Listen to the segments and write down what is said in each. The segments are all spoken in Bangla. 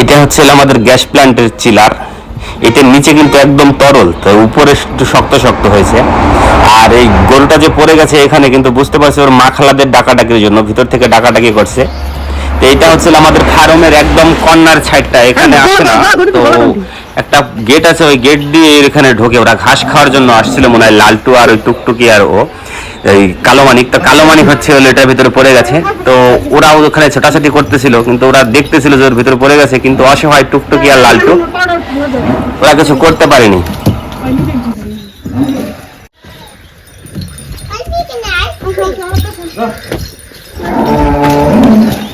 এটা হচ্ছে আমাদের গ্যাস প্ল্যান্টের চিলার। এটার নিচে কিন্তু একদম তরল তো উপরে একটু শক্ত শক্ত হয়েছে। আর এই গোলটা যে পড়ে গেছে এখানে কিন্তু বুঝতে পারছি ওর মা খালাদের ডাকাডাকির জন্য ভিতর থেকে ডাকাডাকি করছে। তো এটা হচ্ছে আমাদের ফার্মের একদম কর্নার ছাইডটা এখানে আসে না। তো একটা গেট আছে, ওই গেট দিয়ে এখানে ঢোকে। ওরা ঘাস খাওয়ার জন্য আসছিল, মনে হয় লালটু আর ওই টুকটুকি আর ও। এই কালো মানিক তো কালো মানিক হচ্ছে হলো এটার ভিতরে পড়ে গেছে। তো ওরা ওখানে ছোটাছুটি করতেছিল, কিন্তু ওরা দেখতেছিল যে ওর ভিতরে পড়ে গেছে, কিন্তু অসহায় টুকটুকি আর লালটু ওরা কিছু করতে পারেনি।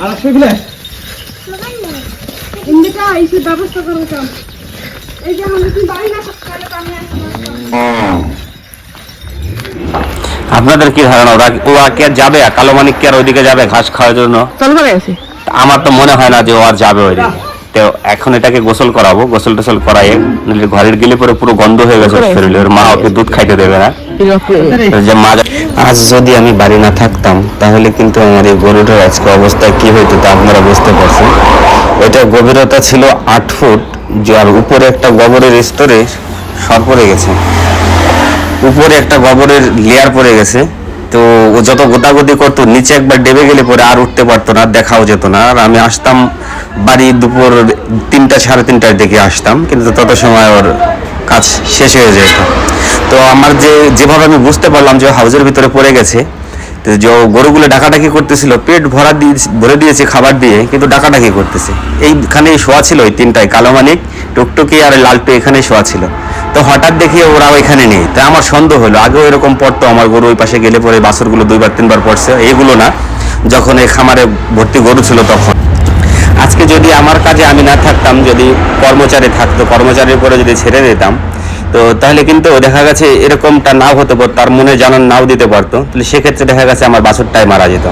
আর সেগুলো? ব্যবস্থা করো কাম এই যে আমাদের কি বাড়ি না সকালে আমি আপনাদের কি ধারণা? ওরা ও আর কি আর যাবে? কালো মানিক কি আর ওইদিকে যাবে ঘাস খাওয়ার জন্য? আমার তো মনে হয় না যে ও আর যাবে ওইদিকে তো এখন এটাকে গোসল করাবো গোসল টোসল করাইয়ে নাহলে ঘরের গেলে পরে পুরো গন্ধ হয়ে গেছে শরীরে। ওর মা ওকে দুধ খাইতে দেবে না। যে মা আজ যদি আমি বাড়ি না থাকতাম, তাহলে কিন্তু আমার এই গরুটার আজকে অবস্থা কি হইতো তা আপনারা বুঝতে পারছেন। এটা গভীরতা ছিল আট ফুট যার উপরে একটা গোবরের স্তরে সর পড়ে গেছে। উপরে একটা গোবরের লেয়ার পড়ে গেছে। তো ও যত গোতাগতি করতো, নিচে একবার ডেবে গেলে পরে আর উঠতে পারতো না দেখাও যেত না। আর আমি আসতাম বাড়ি দুপুর তিনটা, সাড়ে তিনটার দিকে আসতাম, কিন্তু তত সময় ওর কাজ শেষ হয়ে যেত। তো আমার যে, যেভাবে আমি বুঝতে পারলাম যে হাউজের ভিতরে পড়ে গেছে যে গরুগুলো ডাকাডাকি করতেছিল, পেট ভরা দিয়ে ভরে দিয়েছে খাবার দিয়ে, কিন্তু ডাকাডাকি করতেছে। এইখানেই শোয়া ছিল ওই তিনটায়, কালো মানিক, টুকটুকি আর লালটু এখানেই শোয়া ছিল। তো হঠাৎ দেখি ওরা ওইখানে নেই। তা আমার সন্দেহ হলো, আগেও এরকম পড়তো, আমার গরু ওই পাশে গেলে পরে বাছুরগুলো দুইবার, তিনবার পড়ছে এইগুলো না, যখন এই খামারে ভর্তি গরু ছিল তখন। আজকে যদি আমার কাজে আমি না থাকতাম, যদি কর্মচারী থাকতো, কর্মচারীর পরে যদি ছেড়ে দিতাম তো তাহলে কিন্তু দেখা গেছে এরকমটা নাও হতে পারতো, তার মনে জানান নাও দিতে পারতো। তাহলে সেক্ষেত্রে দেখা গেছে আমার বাছুরটাই মারা যেত।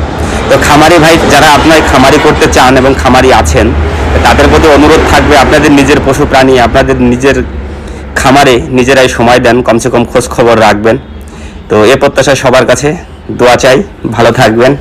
তো খামারি ভাই, যারা আপনার খামারি করতে চান এবং খামারি আছেন, তাদের প্রতি অনুরোধ থাকবে আপনাদের নিজের পশু প্রাণী, আপনাদের নিজের খামারে নিজেরাই সময় দেন, কমসে কম খোঁজ খবর রাখবেন। তো এ প্রত্যাশা সবার কাছে দোয়া চাই, ভালো থাকবেন।